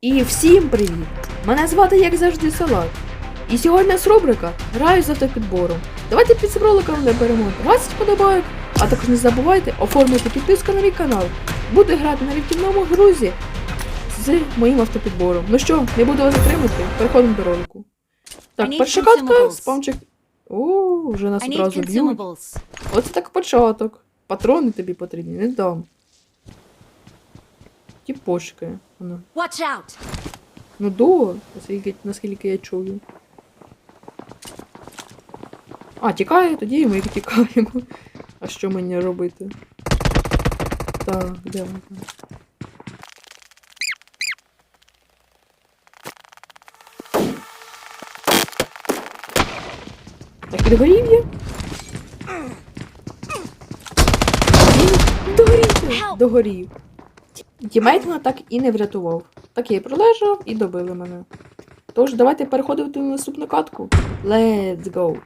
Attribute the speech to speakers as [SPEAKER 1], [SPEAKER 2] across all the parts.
[SPEAKER 1] І всім привіт! Мене звати як завжди Салат. І сьогодні з рубрика Граю з автопідбором. Давайте під цим роликом наберемо 20 подобайок, а також не забувайте оформити підписку на мій канал. Буду грати на рятівному грузі з моїм автопідбором. Ну що, не буду вас затримати, переходимо до ролику. Так, перша катка, спамчик. О, вже нас одразу б'ють. Оце так початок. Патрони тобі потрібні, не дам. Ті пошки. Воно.
[SPEAKER 2] Watch out!
[SPEAKER 1] Ну до, наскільки, наскільки я чую. А, тікає, тоді і ми тікаємо. А що мені робити? Так, де вона? Так, підгорів я? Догорів, я,
[SPEAKER 2] Help!
[SPEAKER 1] догорів. Тімейт мене так і не врятував. Так я і пролежав і добили мене. Тож, давайте переходити на наступну катку. Let's go.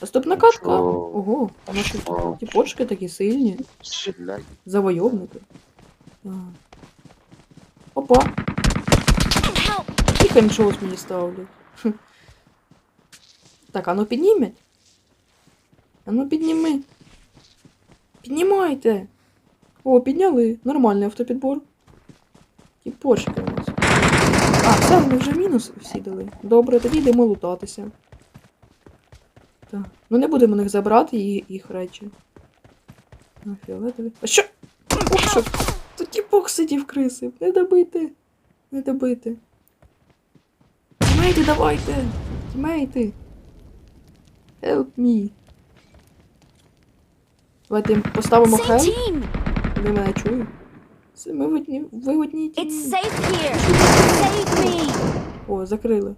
[SPEAKER 1] Наступна катка. Ого, наші
[SPEAKER 3] Що?
[SPEAKER 1] ті почки такі сильні. Завойовники. Опа, і хенчоус мені ставлять. Так, а ну підніміть. А ну підніми. Піднімайте. О, підняли. Нормальний автопідбор. Ті почки у нас. А, все, вони вже мінус всі дали. Добре, тоді йдемо лутатися. Так. Ну не будемо них забрати їх, їх речі. А, фіолетові. А що? Що? Тут тіпок сидів криси. Не добити. Не добити. Тімейти, давайте! Тімейти! Help me. Давайте поставимо хелп. Вони мене. Це ми в ви одній
[SPEAKER 2] It's safe here! Save me!
[SPEAKER 1] О, закрили.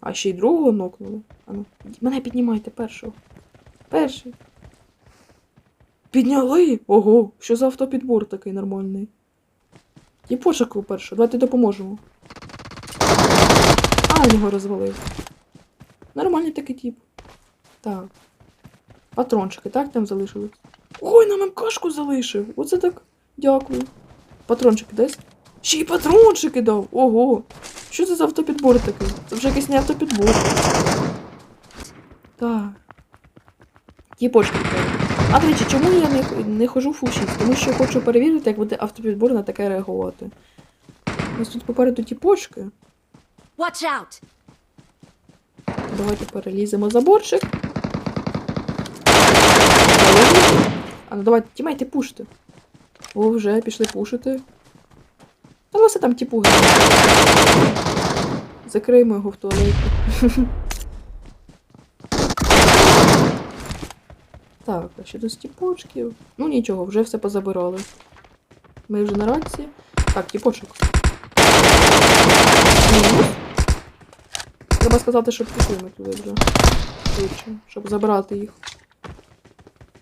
[SPEAKER 1] А ще й другого нокнули. Ану, мене піднімайте першого. Перший. Підняли! Ого, що за автопідбор такий нормальний. І пошуку першого, давайте допоможемо. А, він його розвалив. Нормальний такий тип. Так. Патрончики, так там залишились? Ой, нам МКшку залишив. Оце так. Дякую. Патрончики дасть? Ще й патрончики дав. Ого. Що це за автопідбор такий? Це вже якийсь не автопідбор. Так. Ті почки треба. А до речі, чому я не, не хожу фул 6? Тому що хочу перевірити, як буде автопідбор на таке реагувати. У нас тут попереду ті почки.
[SPEAKER 2] Watch out!
[SPEAKER 1] Давайте переліземо заборчик. Ну давайте, тімейте, пуште. О, вже пішли пушити. Та лише там тіпуги. Закриємо його в туалеті. Так, а щодо стіпочків. Ну нічого, вже все позабирали. Ми вже на раці. Так, тіпочок. Треба сказати, щоб пішли ми туди вже. Щоб забрати їх.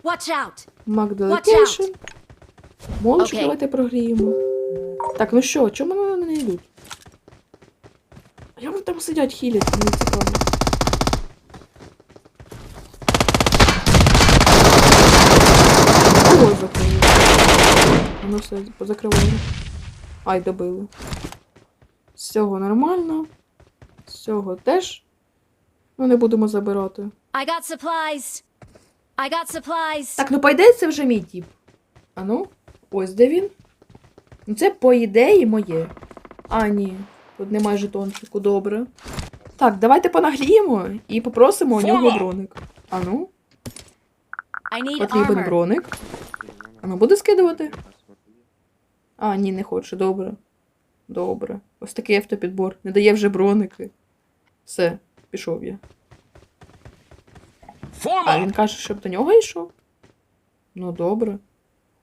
[SPEAKER 2] Watch out!
[SPEAKER 1] Мак
[SPEAKER 2] Watch
[SPEAKER 1] Delegation. Молочок давайте прогріємо. Так, ну що, чому вони не йдуть? Як вони там сидять хілять, мені цікаво. Ого, закрили. Воно все позакривали. Ай, добили. З цього нормально. З цього теж. Ну, не будемо забирати.
[SPEAKER 2] I got supplies! I got supplies!
[SPEAKER 1] Так, ну по ідеї це вже мій тіп. А ну, ось де він. Ну це по ідеї моє. А, ні. Тут немає жетончику, добре. Так, давайте понагріємо і попросимо у нього броник. А ну, потрібен броник. А ну, буде скидувати? А, ні, не хоче, добре. Добре. Ось такий автопідбор. Не дає вже броники. Все, пішов я. А він каже, щоб до нього йшов. Ну, добре.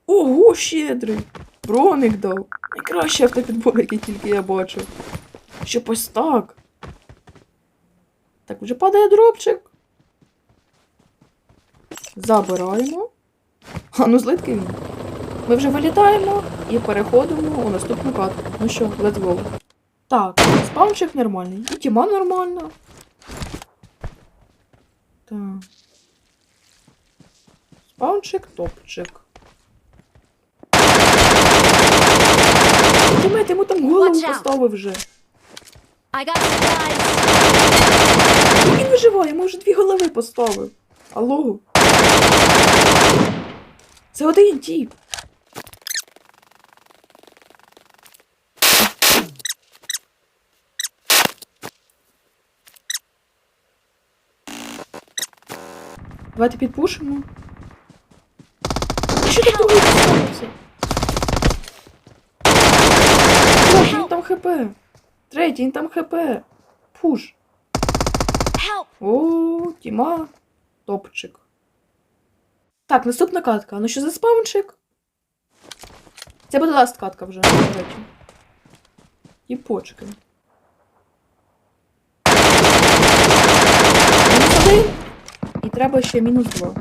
[SPEAKER 1] Ого, щедрий! Броник дав. Найкращий автопідбор, який тільки я бачив. Щоб ось так. Так, вже падає дропчик. Забираємо. А ну злиткий він. Ми вже вилітаємо і переходимо у наступну катку. Ну що, let's go. Так, спаунчик нормальний. І тіма нормальна. Так. Спаунчик, топчик. Кулемет йому там голову поставив вже. Він виживає, йому вже дві голови поставив. Алло. Це один тіп. Давайте підпушимо. І Що поставився? Третій, він там хп. Третій, він там хп. Пуш. О, Тіма. Топчик. Так, наступна катка. Ну що за спаунчик? Це буде ласт катка вже, до речі. Мінус один. І треба ще мінус два.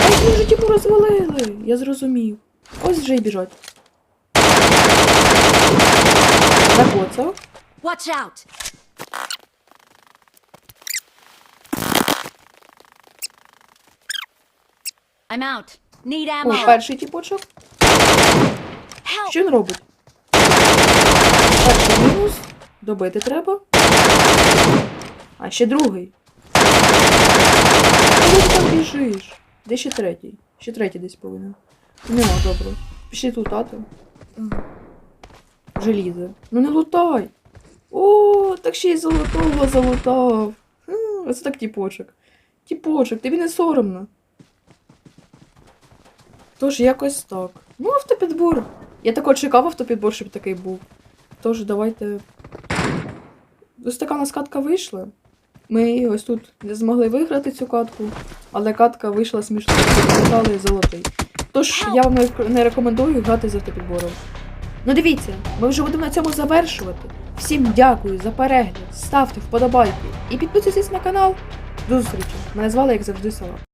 [SPEAKER 1] Ми вже типу розвалили. Я зрозумів. Ось вже й біжать. Закоцав.
[SPEAKER 2] Watch out! I'm out. Need
[SPEAKER 1] О, перший тіпочок. Що він робить? Перший мінус. Добити треба. А ще другий. Куди ти там біжиш? Де ще третій? Ще третій десь повинен. Нема, добре. Пішли лутати. Ага. Желізе. Ну не лутай. О, так ще й золотого залутав. Оце так тіпочок. Тіпочок, тобі не соромно. Тож якось так. Ну, автопідбор. Я тако чекав автопідбор, щоб такий був. Тож давайте. Ось така у нас катка вийшла. Ми ось тут не змогли виграти цю катку, але катка вийшла смішно, показали золотий. Тож я вам не- рекомендую грати з автопідбором. Ну дивіться, ми вже будемо на цьому завершувати. Всім дякую за перегляд, ставте вподобайки і підписуйтесь на канал. До зустрічі! Мене звали, як завжди, Сова.